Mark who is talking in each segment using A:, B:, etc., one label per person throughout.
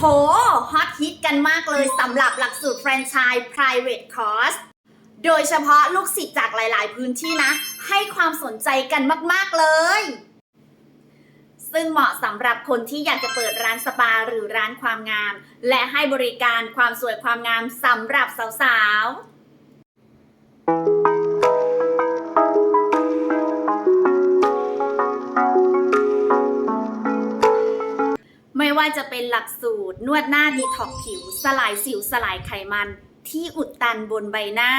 A: โหฮอตฮิตกันมากเลยสำหรับหลักสูตรแฟรนไชส์ private course โดยเฉพาะลูกศิษย์จากหลาย ๆ พื้นที่นะ ให้ความสนใจกันมาก ๆ เลย ซึ่งเหมาะสำหรับคนที่อยากจะเปิดร้านสปาหรือร้านความงาม และให้บริการความสวยความงามสำหรับสาว ๆ ไม่ว่าจะเป็นหลักสูตร นวดหน้าดีท็อกผิว สลายสิวสลายไขมันที่อุดตันบนใบหน้า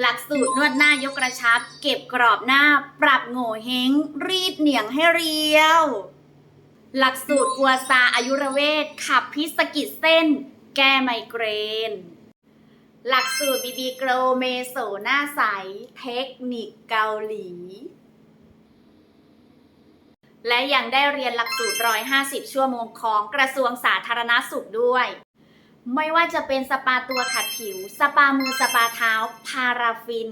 A: หลักสูตรนวดหน้ายกกระชับ เก็บกรอบหน้า ปรับโง่เฮงรีดเหนียงให้เรียว หลักสูตรกัวซาอายุรเวทขับพิษสกิดเส้น แก้ไมเกรน หลักสูตรบีบีโกรเมโซหน้าใส เทคนิคเกาหลี และยังได้เรียนหลักสูตร 150 ชั่วโมงของกระทรวงสาธารณสุขด้วย ไม่ว่าจะเป็นสปาตัวขัดผิว สปามือสปาเท้า พาราฟิน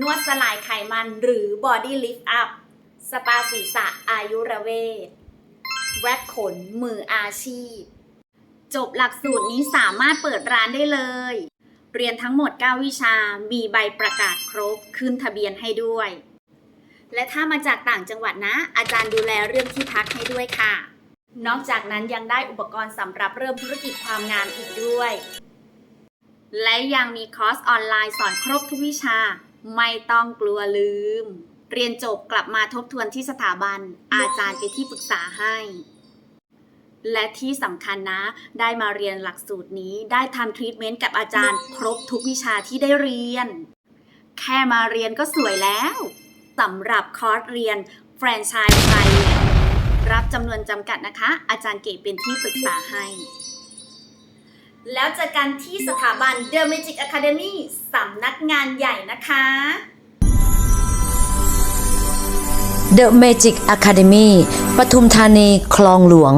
A: นวดสลายไขมันหรือบอดี้ลิฟต์อัพ สปาศีรษะอายุรเวทแว็กขนมืออาชีพ จบหลักสูตรนี้สามารถเปิดร้านได้เลย เรียนทั้งหมด 9 วิชา มีใบประกาศครบ ขึ้นทะเบียนให้ด้วย และถ้ามาจากต่างจังหวัดนะ อาจารย์ดูแลเรื่องที่พักให้ด้วยค่ะ นอกจากนั้นยังได้อุปกรณ์สำหรับเริ่มธุรกิจความงามอีกด้วย และยังมีคอร์สออนไลน์สอนครบทุกวิชา ไม่ต้องกลัวลืม เรียนจบกลับมาทบทวนที่สถาบัน อาจารย์เป็นที่ปรึกษาให้ และที่สำคัญนะ ได้มาเรียนหลักสูตรนี้ได้ทำทรีทเมนต์กับอาจารย์ ครบทุกวิชาที่ได้เรียน แค่มาเรียนก็สวยแล้ว สำหรับคอร์สเรียนแฟรนไชส์ไปรับจำนวนจำกัดนะคะ อาจารย์เก๋เป็นที่ปรึกษาให้ แล้วเจอกันที่สถาบัน The Magic Academy สำนักงานใหญ่นะคะ
B: The Magic Academy ปทุมธานีคลองหลวง